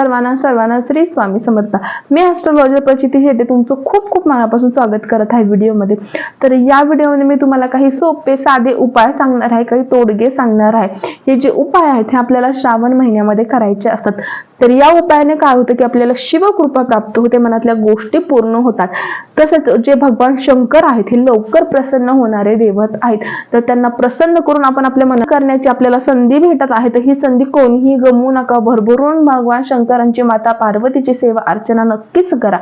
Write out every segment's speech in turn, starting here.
सर्वांना सर्वांना श्री स्वामी समर्थ. मी ॲस्ट्रोलॉजर प्रचिती शेटे तुमचं खूप खूप मनापासून स्वागत करत आहे व्हिडिओमध्ये. तर या व्हिडिओमध्ये मी तुम्हाला काही सोपे साधे उपाय सांगणार आहे काही तोडगे सांगणार आहे. हे जे उपाय आहेत हे आपल्याला श्रावण महिन्यामध्ये करायचे असतात. तर या उपायाने काय होतं की आपल्याला शिवकृपा प्राप्त होते मनातल्या गोष्टी पूर्ण होतात. तसेच जे भगवान शंकर आहेत हे लवकर प्रसन्न होणारे देवत आहेत. तर त्यांना प्रसन्न करून आपण आपल्या मन करण्याची आपल्याला संधी भेटत आहे. तर ही संधी कोणीही गमवू नका. भरभरून भगवान शंकरांची माता पार्वतीची सेवा अर्चना नक्कीच करा.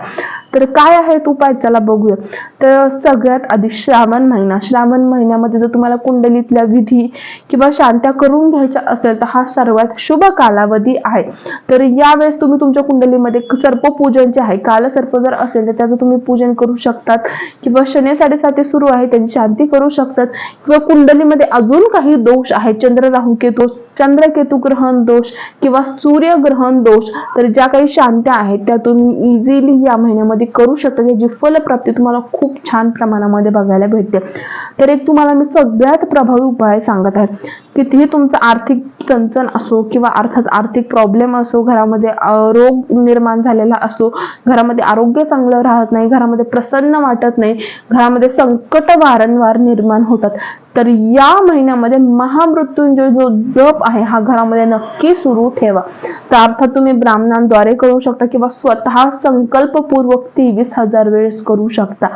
तर काय आहेत उपाय? चला बघूया. तर सगळ्यात आधी श्रावण महिना. श्रावण महिन्यामध्ये जर तुम्हाला कुंडलीतल्या विधी किंवा शांत्या करून घ्यायच्या असेल तर हा सर्वात शुभ कालावधी आहे. तर यावेळेस तुम्ही तुमच्या कुंडलीमध्ये सर्प पूजन जे आहे. काल सर्प जर असेल तर त्याचं तुम्ही पूजन करू शकतात. किंवा शनी साडेसाती सुरू आहे त्याची शांती करू शकतात. किंवा कुंडलीमध्ये अजून काही दोष आहेत चंद्र राहू केतू चंद्र केतू ग्रहण दोष किंवा सूर्य ग्रहण दोष तर ज्या काही शांत्या आहेत त्या तुम्ही इझिली या महिन्यामध्ये करू शकता. याची फलप्राप्ती तुम्हाला खूप छान प्रमाणामध्ये बघायला भेटते. तर एक तुम्हाला मी सगळ्यात प्रभावी उपाय सांगत आहे. कितीही तुमचं आर्थिक चणचण असो किंवा अर्थात आर्थिक प्रॉब्लेम असो घरामध्ये रोग निर्माण झालेला असो घरामध्ये आरोग्य चांगलं राहत नाही घरामध्ये प्रसन्न वाटत नाही घरामध्ये संकट वारंवार निर्माण होतात तर या महिन्यामध्ये महामृत्युंजय जो जप आहे हा घरामध्ये नक्की सुरू ठेवा. प्रार्थना तुम्ही ब्राह्मणांद्वारे करू शकता किंवा स्वतः संकल्पपूर्वक तेवीस हजार वेळेस करू शकता.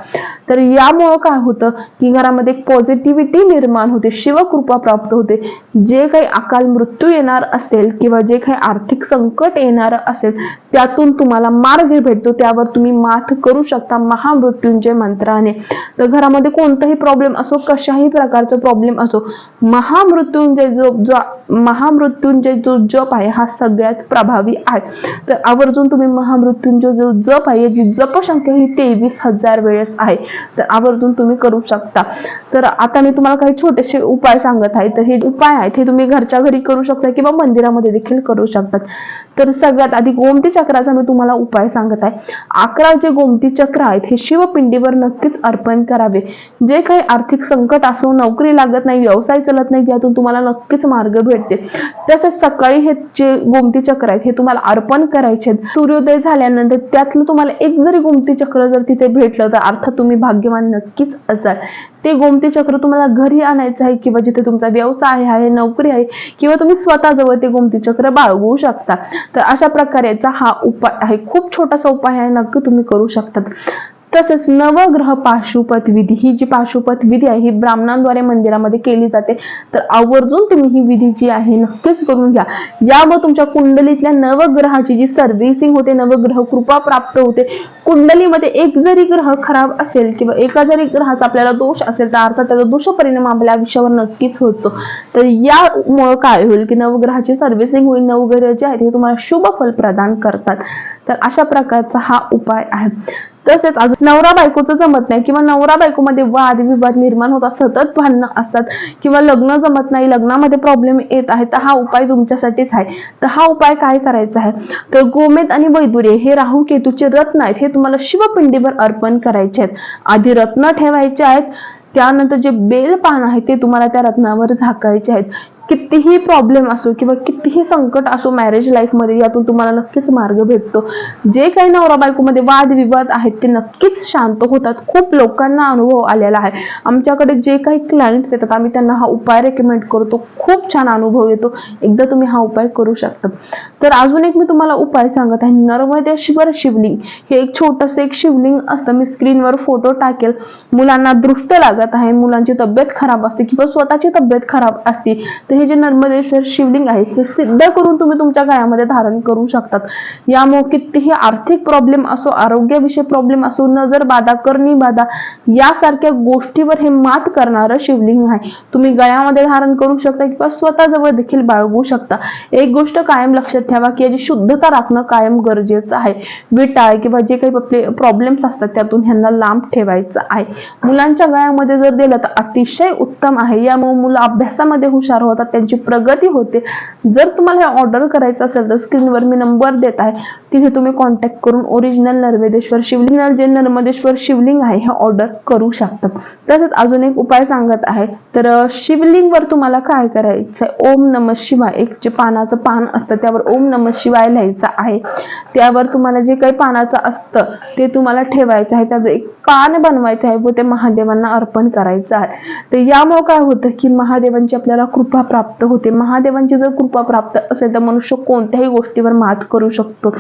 तर यामुळं काय होतं की घरामध्ये पॉझिटिव्हिटी निर्माण होते शिवकृपा प्राप्त होते. जे काही अकाल मृत्यू येणार असेल किंवा जे काही आर्थिक संकट येणार असेल त्यातून तुम्हाला मार्ग भेटतो त्यावर तुम्ही मात करू शकता महामृत्यूंजय मंत्राने. तर घरामध्ये कोणताही प्रॉब्लेम असो कशाही प्रकारचा प्रॉब्लेम असो महामृत्युंजय जो जो महामृत्युंजय जो जप आहे हा सगळ्यात प्रभावी आहे. तर आवर्जून तुम्ही महामृत्युंजय जो जप आहे याची जपसंख्या ही तेवीस हजार वेळेस आहे. तर आवर्जून तुम्ही करू शकता. तर आता मी तुम्हाला काही छोटेसे उपाय सांगत आहे. तर हे उपाय आहेत हे तुम्ही घरच्या घरी करू शकता किंवा मंदिरामध्ये देखील करू शकतात तर सगळ्यात आधी गोमती चक्राचा मी तुम्हाला उपाय सांगत आहे. अकरा जे गोमती चक्र आहेत हे शिवपिंडीवर नक्कीच अर्पण करावे. जे काही आर्थिक संकट असो नोकरी लागत नाही व्यवसाय चालत नाही यातून तुम्हाला नक्कीच मार्ग भेटते तसेच सकाळी हे जे गोमती चक्र आहेत हे तुम्हाला अर्पण करायचे आहेत. सूर्योदय झाल्यानंतर त्यातलं तुम्हाला एक जरी गोमती चक्र जर तिथे भेटलं तर अर्थात तुम्ही भाग्यवान नक्कीच असाल. ते गोमती चक्र तुम्हाला घरी आणायचं आहे किंवा जिथे तुमचा व्यवसाय आहे नोकरी आहे किंवा तुम्ही स्वतःजवळ ते गोमती चक्र बाळगू शकता. तर अशा प्रकारेचा हा उपाय आहे. खूप छोटासा उपाय आहे नक्की तुम्ही करू शकतात. तसेच नवग्रह पाशुपत विधी ही जी पाशुपत विधी आहे ही ब्राह्मणांद्वारे मंदिरामध्ये केली जाते. तर आवर्जून तुम्ही ही विधी जी आहे नक्कीच करून घ्या. यामुळे तुमच्या कुंडलीतल्या नवग्रहाची जी सर्व्हिसिंग होते नवग्रह कृपा प्राप्त होते कुंडलीमध्ये एक जरी ग्रह खराब असेल किंवा एका जरी ग्रहाचा आपल्याला दोष असेल तर अर्थात त्याचा दुष्परिणाम आपल्या आयुष्यावर नक्कीच होतो. तर यामुळं काय होईल की नवग्रहाची सर्व्हिसिंग होईल नवग्रह जे आहेत ते तुम्हाला शुभ फल प्रदान करतात. तर अशा प्रकारचा हा उपाय आहे. तसेच अजून नवरा बायकोचं जमत नाही किंवा नवरा बायकोमध्ये वाद विवाद निर्माण होतात सतत भांडणं असतात किंवा लग्न जमत नाही लग्नामध्ये प्रॉब्लेम येत आहे तर हा उपाय तुमच्यासाठीच आहे. तर हा उपाय काय करायचा आहे? तर गोमेद आणि वैदुर्य हे राहू केतूचे रत्न आहेत हे तुम्हाला शिवपिंडीवर अर्पण करायचे आहेत. आधी रत्न ठेवायचे आहेत त्यानंतर जे बेल पान आहे ते तुम्हाला त्या रत्नावर झाकायचे आहेत. कितीही प्रॉब्लेम असो किंवा कितीही संकट असो मॅरेज लाईफमध्ये यातून तुम्हाला नक्कीच मार्ग भेटतो. जे काही नवरा बायकोमध्ये वादविवाद आहेत ते नक्कीच शांत होतात. खूप लोकांना अनुभव आलेला आहे. आमच्याकडे जे काही क्लायंट्स येतात आम्ही त्यांना हा उपाय रेकमेंड करतो. खूप छान अनुभव येतो. एकदा तुम्ही हा उपाय करू शकता. तर अजून एक मी तुम्हाला उपाय सांगत आहे. नर्मदेश्वर शिवलिंग हे एक छोटस एक शिवलिंग असतं. मी स्क्रीनवर फोटो टाकेल. मुलांना दृष्ट लागत आहे. मुलांची तब्येत खराब असते किंवा स्वतःची तब्येत खराब असते. तर हे जे नर्मदेश्वर शिवलिंग आहे हे सिद्ध करून तुम्ही तुमच्या गळ्यामध्ये धारण करू शकतात. यामुळे कितीही आर्थिक प्रॉब्लेम असो आरोग्याविषयी प्रॉब्लेम असो नजर बाधा करणी बाधा यासारख्या गोष्टीवर हे मात करणारं शिवलिंग आहे. तुम्ही गळ्यामध्ये धारण करू शकता किंवा स्वतःजवळ देखील बाळगू शकता. एक गोष्ट कायम लक्षात ठेवा की याची शुद्धता राखणं कायम गरजेचं आहे. विटाळ किंवा जे काही आपले प्रॉब्लेम्स असतात त्यातून ह्यांना लांब ठेवायचं आहे. मुलांच्या गळ्यामध्ये जर दिलं तर अतिशय उत्तम आहे. यामुळे मुलं अभ्यासामध्ये हुशार होतात. होतात त्यांची प्रगती होते. जर तुम्हाला हे ऑर्डर करायचं असेल तर स्क्रीनवर मी नंबर देत आहे. तिथे तुम्ही कॉन्टॅक्ट करून ओरिजिनल नर्मदेश्वर शिवलिंग जे नर्मदेश्वर शिवलिंग आहे हे ऑर्डर करू शकतात तसंच अजून एक उपाय सांगत आहे. तर शिवलिंगवर तुम्हाला काय करायचं आहे ओम नम शिवाय एक जे पानाचं पान असतं त्यावर ओम नम शिवाय लिहायचं आहे. त्यावर तुम्हाला जे काही पानाचं असतं ते तुम्हाला ठेवायचं आहे. त्याचं एक पान बनवायचं आहे व ते महादेवांना अर्पण करायचं आहे. तर यामुळे काय होतं की महादेवांची आपल्याला कृपा प्राप्त होते. महादेवांची जर कृपा प्राप्त असेल तर मनुष्य कोणत्याही गोष्टीवर मात करू शकतो.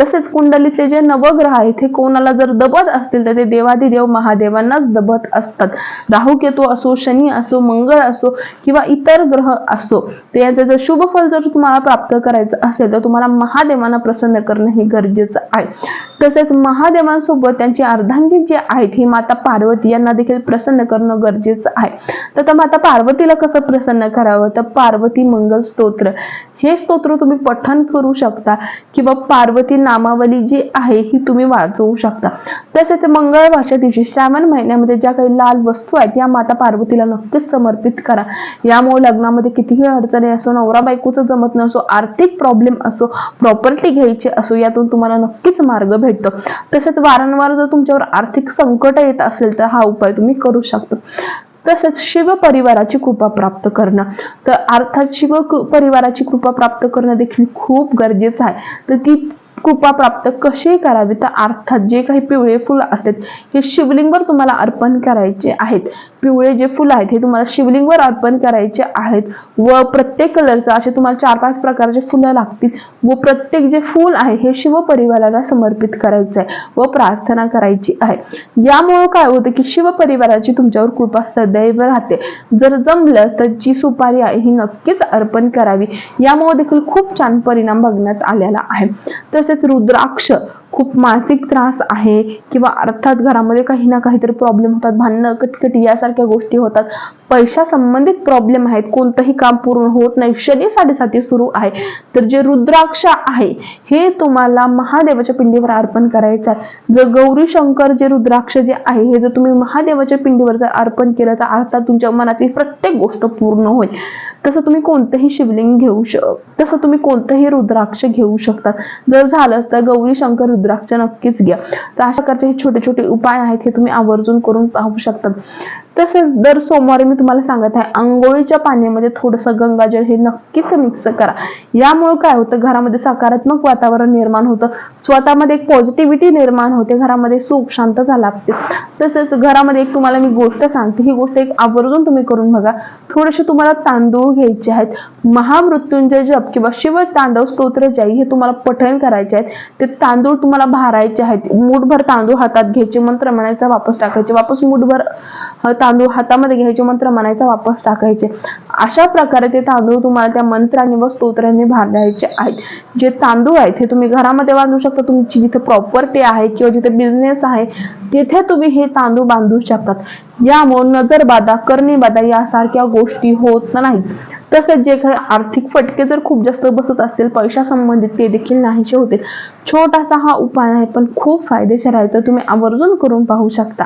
तसेच कुंडलीतले जे नवग्रह आहेत हे कोणाला जर दबत असतील तर ते देवादिदेव महादेवांनाच दबत असतात. राहू केतू असो शनी असो मंगळ असो किंवा इतर ग्रह असो तर याचं जर शुभ फल जर तुम्हाला प्राप्त करायचं असेल तर तुम्हाला महादेवांना प्रसन्न करणं हे गरजेचं आहे. तसेच महादेवांसोबत त्यांची अर्धांगी जे आहेत ही माता पार्वती यांना देखील प्रसन्न करणं गरजेचं आहे. तर माता पार्वतीला कसं प्रसन्न करावं? तर पार्वती मंगल स्तोत्र. हे स्तोत्र तुम्ही पठण करू शकता किंवा पार्वती नामावली जी आहे ही तुम्ही वाचवू शकता. तसेच मंगळवारच्या दिवशी श्रावण महिन्यामध्ये ज्या काही लाल वस्तू आहेत या माता पार्वतीला नक्कीच समर्पित करा. यामुळे लग्नामध्ये कितीही अडचणी असो नवरा बायकोचं जमत नसो आर्थिक प्रॉब्लेम असो प्रॉपर्टी घ्यायची असो यातून तुम्हाला नक्कीच मार्ग भेटतो. तसेच वारंवार जर तुमच्यावर आर्थिक संकट येत असेल तर हा उपाय तुम्ही करू शकता. तसेच शिव परिवाराची कृपा प्राप्त करणं. तर अर्थात शिव परिवाराची कृपा प्राप्त करणं देखील खूप गरजेचं आहे. तर ती कृपा प्राप्त कशी करावी? तर अर्थात जे काही पिवळे फुलं असतात हे शिवलिंगवर तुम्हाला अर्पण करायचे आहेत. पिवळे जे फुलं आहेत हे तुम्हाला शिवलिंगवर अर्पण करायचे आहेत. व प्रत्येक कलरचं असे तुम्हाला चार पाच प्रकारचे फुलं लागतील. व प्रत्येक जे फूल आहे हे शिव परिवाराला समर्पित करायचं आहे व प्रार्थना करायची आहे. यामुळं काय होतं की शिव परिवाराची तुमच्यावर कृपा सदैव राहते. जर जमलं तर जी सुपारी आहे ही नक्कीच अर्पण करावी. यामुळे देखील खूप छान परिणाम बघण्यात आलेला आहे. तसेच रुद्राक्ष खूप मानसिक त्रास आहे किंवा अर्थात घरामध्ये काही ना काहीतरी प्रॉब्लेम होतात भांडणं कटकटी यासारख्या गोष्टी होतात. पैशा संबंधित प्रॉब्लेम आहेत. कोणतंही काम पूर्ण होत नाही. शनी साडेसाती सुरू आहे. तर जे रुद्राक्ष आहे हे तुम्हाला महादेवाच्या पिंडीवर अर्पण करायचं आहे. जर गौरी शंकर जे रुद्राक्ष जे आहे हे जर तुम्ही महादेवाच्या पिंडीवर जर अर्पण केलं तर अर्थात तुमच्या मनातील प्रत्येक गोष्ट पूर्ण होईल. तसं तुम्ही कोणतंही शिवलिंग घेऊ शक तसं तुम्ही कोणतंही रुद्राक्ष घेऊ शकता. जर झालं तर गौरी शंकर रुद्राक्ष नक्कीच घ्या. तर अशा प्रकारचे हे छोटे छोटे उपाय आहेत हे तुम्ही आवर्जून करून पाहू शकता. तसेच दर सोमवारी मी तुम्हाला सांगत आहे आंघोळीच्या पाण्यामध्ये थोडंसं गंगाजल हे नक्कीच मिक्स करा. यामुळे काय होतं घरामध्ये सकारात्मक वातावरण निर्माण होतं स्वतःमध्ये एक पॉझिटिव्हिटी निर्माण होते घरामध्ये सुख शांतता लागते तसेच घरामध्ये एक तुम्हाला मी गोष्ट सांगते ही गोष्ट एक आवर्जून तुम्ही करून बघा. थोडेसे तुम्हाला तांदूळ घ्यायचे आहेत महामृत्युंजय जप किंवा शिव तांडव स्तोत्र जाई हे तुम्हाला पठण करायचे आहेत. ते तांदूळ तुम्हाला भारायचे आहेत. मूठभर तांदूळ हातात घ्यायचे मंत्र म्हणायचा वापस टाकायचे. वापस मूठभर तांदूळ हातामध्ये घ्यायचे मंत्र म्हणायचा वापस टाकायचे. अशा प्रकारे ते तांदूळ तुम्हाला त्या मंत्राने व स्तोत्राने भारायचे आहेत. जे तांदूळ आहेत हे तुम्ही घरामध्ये बांधू शकता. तुमची जिथे प्रॉपर्टी आहे किंवा जिथे बिझनेस आहे तिथे तुम्ही हे तांदूळ बांधू शकतात. यामुळे नजर बाधा करणी बाधा यासारख्या गोष्टी होत नाही. तसेच जे काही आर्थिक फटके जर खूप जास्त बसत असतील पैशा संबंधित ते देखील नाहीसे होतील. छोटासा हा उपाय आहे पण खूप फायदेशीर आहे. तर तुम्ही आवर्जून करून पाहू शकता.